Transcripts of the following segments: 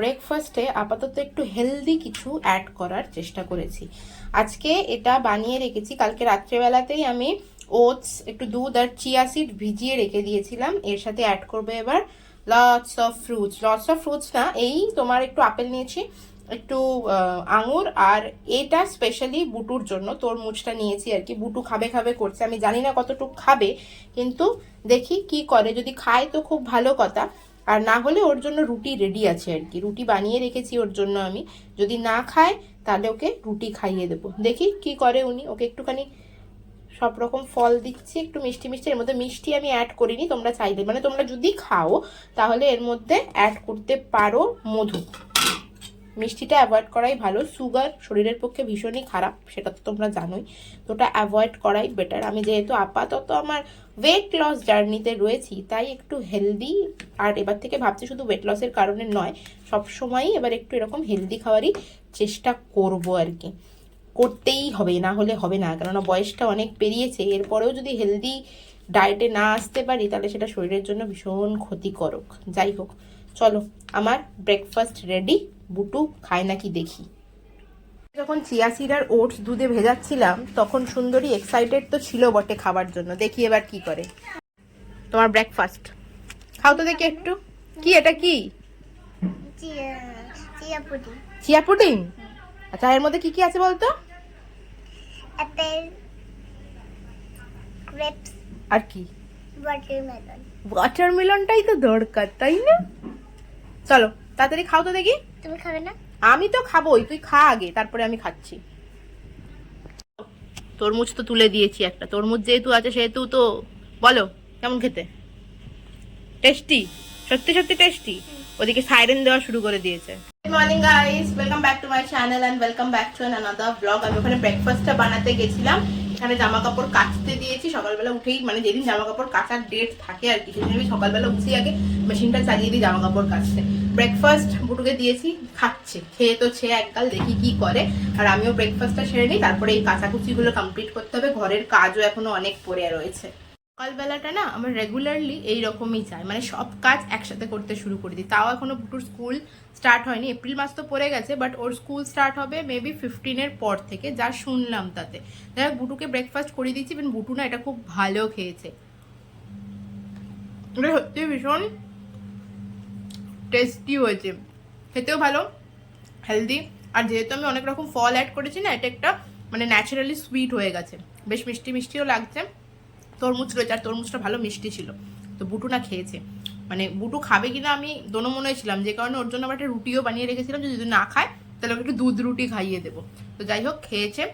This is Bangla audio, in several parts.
ব্রেকফাস্টে আপাতত একটু হেলদি কিছু অ্যাড করার চেষ্টা করেছি। আজকে এটা বানিয়ে রেখেছি। কালকে রাত্রেবেলাতেই আমি ওটস একটু দুধ আর চিয়া সিড ভিজিয়ে রেখে দিয়েছিলাম। এর সাথে অ্যাড করবে এবার lots of fruits lots of fruits না, এই তোমার একটু আপেল নিয়েছি, একটু আঙুর আর এটা স্পেশালি বুটুর জন্য তোর তরমুজটা নিয়েছি আর কি। বুটু খাবে খাবে করছে। আমি জানি না কতটুকু খাবে, কিন্তু দেখি কি করে। যদি খায় তো খুব ভালো কথা। আর না হলে ওর জন্য রুটি রেডি আছে আর কি। রুটি বানিয়ে রেখেছি ওর জন্য আমি। যদি না খায়, তাহলে ওকে রুটি খাইয়ে দেবো। দেখি কি করে উনি। ওকে একটুখানি সব রকম ফল দিচ্ছি, একটু মিষ্টি মিষ্টি। এর মধ্যে মিষ্টি আমি অ্যাড করিনি, তোমরা চাইলে। মানে তোমরা যদি খাও, তাহলে এর মধ্যে অ্যাড করতে পারো মধু। মিষ্টিটা অ্যাভয়েড করাই ভালো। সুগার শরীরের পক্ষে ভীষণই খারাপ, সেটা তো তোমরা জানোই। তো ওটা অ্যাভয়েড করাই বেটার আমি যেহেতু আপাতত আমার ওয়েট লস জার্নিতে রয়েছি, তাই একটু হেলদি আর এবার থেকে ভাবছি শুধু ওয়েট লসের কারণে নয়, সব সময়ই এবার একটু এরকম হেলদি খাওয়ারই চেষ্টা করব আর কি। করতেই হবে, না হলে হবে না, কেননা বয়সটা অনেক পেরিয়েছে। এরপরেও যদি হেলদি ডায়েটে না আসতে পারি, তাহলে সেটা শরীরের জন্য ভীষণ ক্ষতিকারক। যাই হোক, চলো, আমার ব্রেকফাস্ট রেডি বুটু খায় নাকি দেখি। যখন চিয়া সিড আর ওটস দুধে ভেজাচ্ছিলাম তখন সুন্দরী এক্সাইটেড তো ছিল বটে খাবার জন্য। দেখি এবার কি করে। তোমার ব্রেকফাস্ট খাও তো দেখি একটু। কি এটা কি? Chia pudding. Chia pudding? আচ্ছা এর মধ্যে কি কি আছে বলতো? Apple grapes. আর কি? ওয়াটারমেলন ওয়াটারমেলনটাই তো দরকার তাই না? চলো তাড়াতাড়ি খাও তো দেখি। তুমি খাবে না? আমি তো খাবোই তুই খা আগে তারপরে আমি খাচ্ছি। তরমুজ তো তুলে দিয়েছি একটা। তরমুজ যেহেতু আছে সেহেতু তো বলো কেমন খেতে? টেস্টি সত্যি সত্যি টেস্টি ওদিকে সাইরেন দেওয়া শুরু করে দিয়েছে। Good morning guys welcome back to my channel and welcome back to another blog আমি ওখানে ব্রেকফাস্টটা বানাতে গেছিলাম। এখানে জামা কাপড় কাচতে দিয়েছি। সকালবেলা উঠেই মানে যেদিন জামা কাপড় কাচার ডেট থাকে আর কি সেদিন আমি সকালবেলা উঠেই আগে মেশিনটা চালিয়ে দিই জামা কাপড় কাচতে। ব্রেকফাস্ট বুটুকে দিয়েছি, খাচ্ছে। খেয়ে তো ছে এককাল দেখি কি করে। আর আমিও ব্রেকফাস্টটা সেরে নিই, তারপরে এই কাচাকুচিগুলো কমপ্লিট করতে হবে। ঘরের কাজও এখনও অনেক পড়ে রয়েছে। সকালবেলাটা না আমার রেগুলারলি এই রকমই চাই মানে সব কাজ একসাথে করতে শুরু করে দিই। তাও এখনও বুটুর স্কুল স্টার্ট হয়নি। এপ্রিল মাস তো পড়ে গেছে বাট ওর স্কুল স্টার্ট হবে মেবি ফিফটিনের পর থেকে, যা শুনলাম তাতে। যাই হোক, বুটুকে ব্রেকফাস্ট করিয়ে দিচ্ছি বুটু না এটা খুব ভালো খেয়েছে। সত্যি ভীষণ টেস্টি হয়েছে। খেতেও ভালো হেলদি আর যেহেতু আমি অনেক রকম ফল অ্যাড করেছি না, এটা একটা মানে ন্যাচারালি সুইট হয়ে গেছে। বেশ মিষ্টি মিষ্টিও লাগছে। তরমুজ রয়েছে, আর তরমুজটা ভালো মিষ্টি ছিল। তো বুটু না খেয়েছে। মানে বুটু খাবে কিনা আমি দোনো মনে ছিলাম, যে কারণে ওর জন্য আবার একটা রুটিও বানিয়ে রেখেছিলাম যদি না খায়, তাহলে একটু দুধ রুটি খাইয়ে দেবো। তো যাই হোক, খেয়েছে।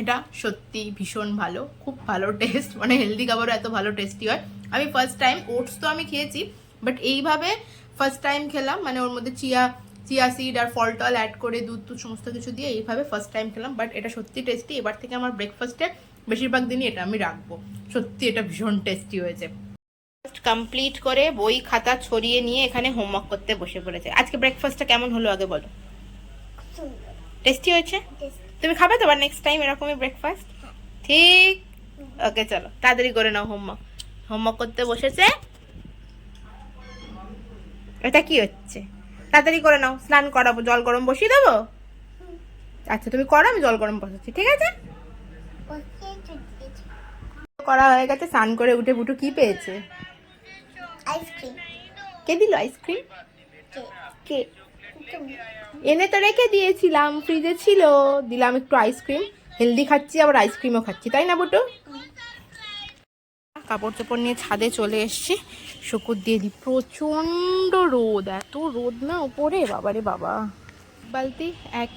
এটা সত্যি ভীষণ ভালো, খুব ভালো টেস্ট মানে হেলদি খাবারও এত ভালো টেস্টি হয়। আমি ফার্স্ট টাইম ওটস তো আমি খেয়েছি বাট এইভাবে ফার্স্ট টাইম খেলাম মানে ওর মধ্যে চিয়া চিয়া সিড আর ফল টল অ্যাড করে দুধ টুধ সমস্ত কিছু দিয়ে এইভাবে ফার্স্ট টাইম খেলাম বাট এটা সত্যি টেস্টি এবার থেকে আমার ব্রেকফাস্টে বেশিরভাগ দিনই এটা আমি রাখব। সত্যি এটা ভীষণ টেস্টি হয়েছে কমপ্লিট করে বই খাতা ছড়িয়ে নিয়ে এখানে হোমওয়ার্ক করতে বসে পড়েছে। আজকে ব্রেকফাস্টটা কেমন হলো আগে বলো? টেস্টি হয়েছে? তুমি খাবে তো আবার নেক্সট টাইম এরকমই ব্রেকফাস্ট ঠিক। ওকে চলো। তাড়াতাড়ি করে নাও হোমওয়ার্ক হোমওয়ার্ক করতে বসেছে। এটা কি হচ্ছে? তাড়াতাড়ি করে নাও স্নান করাবো জল গরম বসিয়ে দেবো? আচ্ছা তুমি করো আমি জল গরম বসাচ্ছি ঠিক আছে? করা হয়ে গেছে স্নান করে উঠে বুটু কি পেয়েছে? আইসক্রিম। কে দিল আইসক্রিম? কে? এনে তো রেখে দিয়েছিলাম ফ্রিজে ছিল। দিলাম একটু আইসক্রিম। হেলদি খাচ্ছি আবার আইসক্রিমও খাচ্ছি তাই না বুটু? কাপড় চোপড় নিয়ে ছাদে চলে এসছি। শুকুর দিয়ে দিই প্রচণ্ড রোদ, এত রোদ না ওপরে, বাবারে বাবা। বালতি, এক,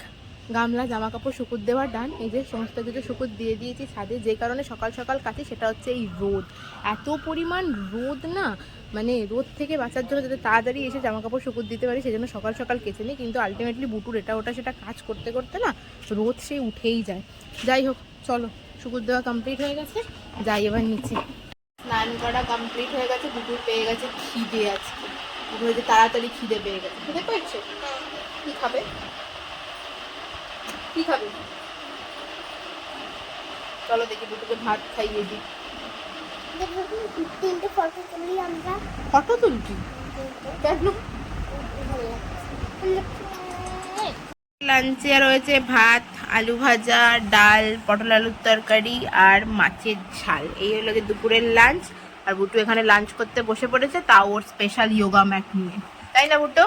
গামলা জামা কাপড় শুকুর দেওয়ার ডান। এই যে সমস্ত কিছু শুকুর দিয়ে দিয়েছি ছাদে, যে কারণে সকাল সকাল কাটি সেটা হচ্ছে এই রোদ। এত পরিমাণ রোদ না মানে রোদ থেকে বাঁচার জন্য যাতে তাড়াতাড়ি এসে জামা কাপড় শুকুর দিতে পারি, সেজন্য সকাল সকাল কেচে নিই। কিন্তু আলটিমেটলি বুটুর এটা ওটা সেটা কাজ করতে করতে না, রোদ সে উঠেই যায়। যাই হোক, চলো, শুকুর দেওয়া কমপ্লিট হয়ে গেছে। যাই, এবার নিচে স্নান করা কমপ্লিট হয়ে গেছে দুপুর পেয়ে গেছে খিদে আজকে। দুপুর হয়েছে তাড়াতাড়ি খিদে পেয়ে গেছে। খিদে পেয়েছে? কি খাবে? কি খাবে? চলো দেখি দুটোকে ভাত খাইয়ে দিই। তিনটে ফটো তুলি আমরা। ফটো তুলছি কেন লাঞ্চে রয়েছে ভাত আলু ভাজা ডাল পটল আলুর তরকারি আর মাছের ঝাল। এই হলো গিয়ে দুপুরের লাঞ্চ আর বুটু এখানে লাঞ্চ করতে বসে পড়েছে তাও ওর স্পেশাল যোগা ম্যাট নিয়ে। তাই না বুটু?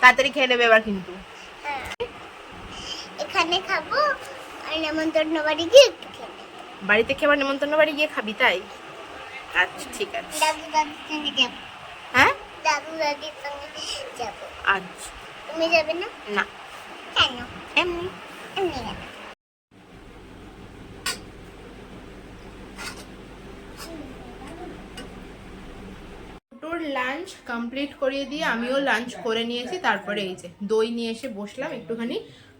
তাড়াতাড়ি খেয়ে নেবে এবার কিন্তু। হ্যাঁ। এখানে খাব আর নেমন্তন্ন বাড়ি গিয়ে বাড়িতে খেয়ে আবার নেমন্তন্ন বাড়ি গিয়ে খাবি তাই? আচ্ছা ঠিক আছে। হ্যাঁ? দাদু দাদির সঙ্গে যাব। আচ্ছা। তুমি যাবে না? না। কেন? এমনি। লাঞ্চ কমপ্লিট করিয়ে দিয়ে আমিও লাঞ্চ করে নিয়েছি, তারপরে এই যে দই নিয়ে এসে বসলাম, একটুখানি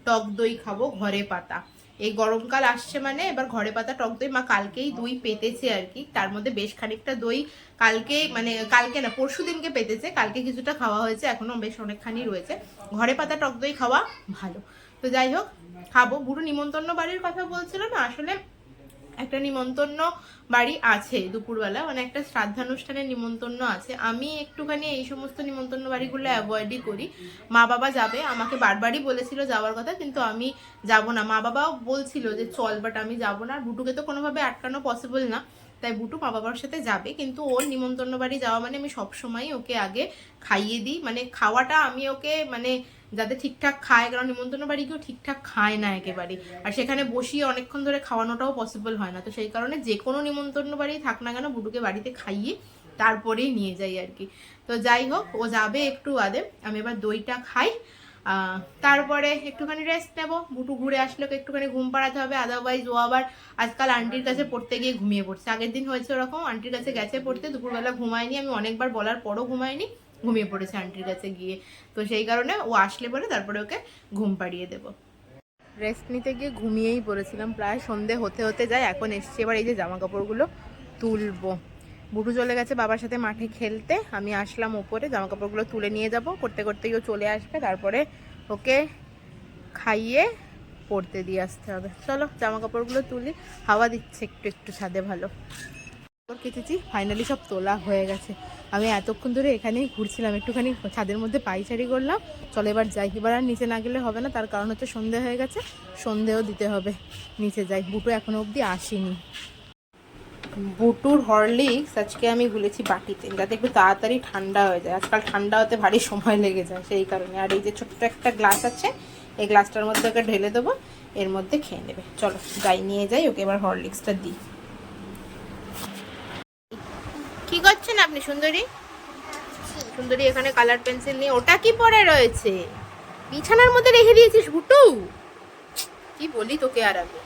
টক দই খাব ঘরে পাতা। এই গরমকাল আসছে মানে এবার ঘরে পাতা, টক দই, মা কালকেই দই পেতেছে আর কি। তার মধ্যে বেশ খানিকটা দই কালকে মানে কালকে না, পরশু দিনকে পেতেছে, কালকে কিছুটা খাওয়া হয়েছে, এখনও বেশ অনেকখানি রয়েছে। ঘরে পাতা, টক দই খাওয়া ভালো। তো যাই হোক, খাব। বুড়ো নিমন্ত্রণ বাড়ির কথা বলছিল না, আসলে একটা নিমন্ত্রণ বাড়ি আছে দুপুরবেলা মানে একটা শ্রাদ্ধানুষ্ঠানের নিমন্ত্রণ আছে। আমি একটুখানি এই সমস্ত নিমন্ত্রণ বাড়িগুলো অ্যাভয়েডই করি। মা বাবা যাবে, আমাকে বারবারই বলেছিল যাওয়ার কথা, কিন্তু আমি যাব না। মা বাবাও বলছিল যে, চল বাট আমি যাব না। আর বুটুকে তো কোনোভাবে আটকানো পসিবল না, তাই বুটু মা বাবার সাথে যাবে। কিন্তু ওর নিমন্ত্রণ বাড়ি যাওয়া মানে আমি সবসময় ওকে আগে খাইয়ে দিই। মানে খাওয়াটা আমি ওকে মানে যাতে ঠিকঠাক খায়, কারণ নিমন্ত্রণ বাড়ি কেউ ঠিকঠাক খায় না একেবারে। আর সেখানে বসিয়ে অনেকক্ষণ ধরে খাওয়ানোটাও পসিবল হয় না। তো সেই কারণে যে কোনো নিমন্ত্রণ বাড়ি থাক না কেন বুটুকে বাড়িতে খাইয়ে তারপরেই নিয়ে যাই আর কি। তো যাই হোক, ও যাবে একটু আদে। আমি এবার দইটা খাই। তারপরে একটুখানি রেস্ট নেব। বুটু ঘুরে আসলে একটুখানি ঘুম পাড়াতে হবে। আদারওয়াইজ ও আবার আজকাল আন্টির কাছে পড়তে গিয়ে ঘুমিয়ে পড়ছে। আগের দিন হয়েছে ওরকম আন্টির কাছে গেছে পড়তে, দুপুরবেলা ঘুমায়নি। আমি অনেকবার বলার পরও ঘুমায়নি। ঘুমিয়ে পড়েছে আন্টির কাছে গিয়ে। তো সেই কারণে ও আসলে বলে তারপরে ওকে ঘুম পাড়িয়ে দেবো। রেস্ট নিতে গিয়ে ঘুমিয়েই পড়েছিলাম। প্রায় সন্ধে হতে হতে যায় এখন এসছি এবার এই যে জামা কাপড়গুলো তুলবো। বুটু চলে গেছে বাবার সাথে মাঠে খেলতে। আমি আসলাম ওপরে জামা কাপড়গুলো তুলে নিয়ে যাব। করতে করতেই ও চলে আসবে, তারপরে ওকে খাইয়ে পড়তে দিয়ে আসতে হবে। চলো জামা কাপড়গুলো তুলি। হাওয়া দিচ্ছে একটু একটু ছাদে ভালো। কেচেছি ফাইনালি সব তোলা হয়ে গেছে। আমি এতক্ষণ ধরে এখানেই ঘুরছিলাম, একটুখানি ছাদের মধ্যে পাইচারি করলাম। চলো এবার যাই, এবার আর নিচে না গেলে হবে না, তার কারণ হচ্ছে সন্ধে হয়ে গেছে, সন্ধেও দিতে হবে। নিচে যাই, বুটু এখনও অবধি আসেনি। বুটুর হরলিক্স আজকে আমি গুলেছি বাটিতে, যাতে একটু তাড়াতাড়ি ঠান্ডা হয়ে যায়। আজকাল ঠান্ডা হতে ভারী সময় লেগে যায়, সেই কারণে। আর এই যে ছোট্ট একটা গ্লাস আছে, এই গ্লাসটার মধ্যে ওকে ঢেলে দেবো, এর মধ্যে খেয়ে নেবে। চলো, যাই, নিয়ে যাই, ওকে এবার হরলিক্সটা দিই কি করছেন আপনি সুন্দরী? সুন্দরী এখানে কালার পেন্সিল নিয়ে। ওটা কি পরে রয়েছে? বিছানার মধ্যে রেখে দিয়েছিস বুটু কি বলি তোকে আর আমি?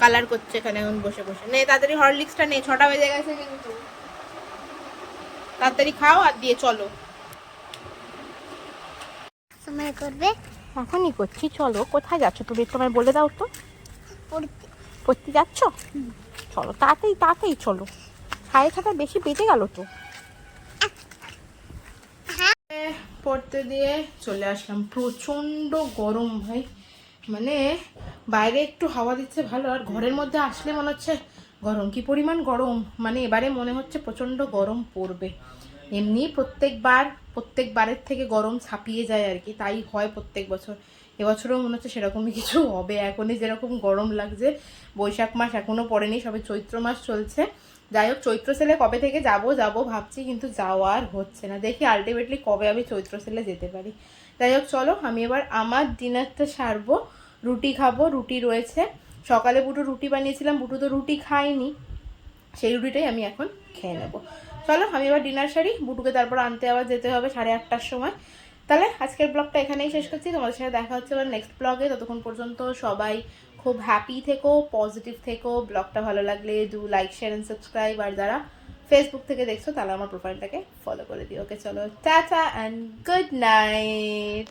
কালার করছে এখানে এখন বসে বসে। নে তাড়াতাড়ি হরলিক্সটা নে ছটা বেজে গেছে কিন্তু। তাড়াতাড়ি খাও আর দিয়ে চলো। সময় করবে? এখনই করছি চলো। কোথায় যাচ্ছ তুমি একটু আমায় বলে দাও তো। পড়তে। যাচ্ছ? চলো তাড়াতাড়ি তাতেই চলো। সাড়ে ছটা বেশি বেজে গেল তো। পড়তে দিয়ে চলে আসলাম। প্রচণ্ড গরম ভাই। মানে বাইরে একটু হাওয়া দিচ্ছে ভালো, আর ঘরের মধ্যে আসলে মনে হচ্ছে গরম। কি পরিমাণ গরম? মানে এবারে মনে হচ্ছে প্রচণ্ড গরম পড়বে। এমনি প্রত্যেকবার, প্রত্যেকবারের থেকে গরম ছাপিয়ে যায় আর কি, তাই হয় প্রত্যেক বছর। এবছরও মনে হচ্ছে সেরকমই কিছু হবে। এখনই যেরকম গরম লাগছে, বৈশাখ মাস এখনও পড়েনি, সবে চৈত্র মাস চলছে। যাই হোক চৈত্র সেলে কবে থেকে যাব যাব ভাবছি, কিন্তু যাওয়ার হচ্ছে না। দেখি আলটিমেটলি কবে আমি চৈত্র সেলে যেতে পারি। যাই হোক চলো আমি এবার আমার ডিনারটা সারবো, রুটি খাব, রুটি রয়েছে। সকালে বুটু রুটি বানিয়েছিলাম, বুটু তো রুটি খায়নি। সেই রুটিটাই আমি এখন খেয়ে নেব। চলো, আমি এবার ডিনার সারি, বুটুকে তারপর আনতে আবার যেতে হবে সাড়ে আটটার সময়। তাহলে আজকের ব্লগটা এখানেই শেষ করছি। তোমাদের সাথে দেখা হচ্ছে আবার নেক্সট ব্লগে ততক্ষণ পর্যন্ত সবাই খুব হ্যাপি থেকো পজিটিভ থেকো। ব্লগটা ভালো লাগলে do like share and subscribe আর যারা ফেসবুক থেকে দেখছ তাহলে আমার প্রোফাইলটাকে ফলো করে দিও। ওকে চলো, টাটা অ্যান্ড গুড নাইট